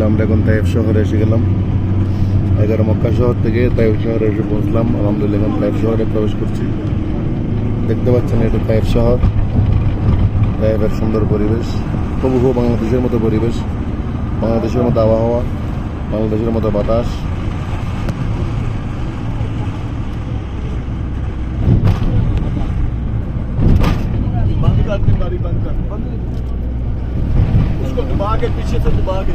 আমরা এখন তাইফ শহরে এসে গেলাম এগারো মক্কা শহর থেকে তাইফ শহরে এসে পৌঁছলাম আলহামদুলিল্লাহ এখন তাইফ শহরে প্রবেশ করছি দেখতে পাচ্ছেন এটা তাইফ শহর তাইফের সুন্দর পরিবেশ হুবহু বাংলাদেশের মতো পরিবেশ বাংলাদেশের মতো আবহাওয়া বাংলাদেশের মতো বাতাস बंद कर दे बारी बंद कर उसको दबा के पीछे से दबा के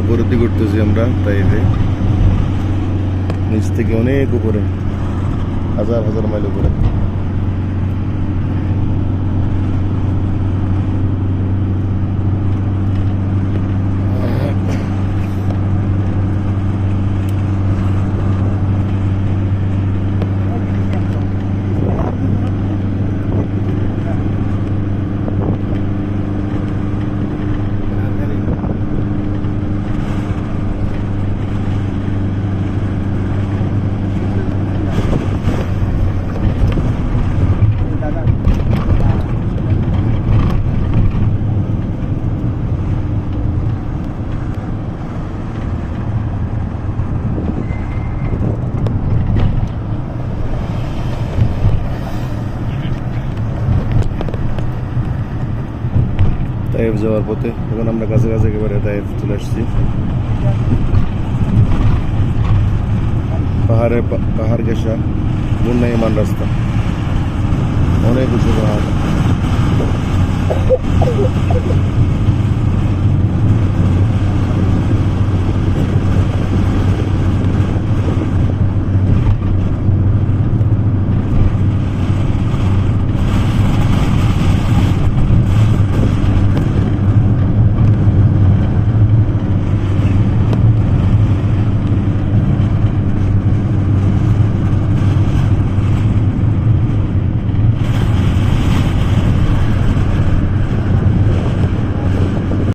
উপরের দিকে উঠতেছি আমরা তাইবে নিচ থেকে অনেক উপরে হাজার হাজার মাইল উপরে। তাইফ যাওয়ার পথে। এখন আমরা কাছে কাছে একেবারে তাইফ চলে আসছি। পাহাড়ে পাহাড় গেসা গুন্নাইমান রাস্তা। অনেক উঁচু পাহাড়।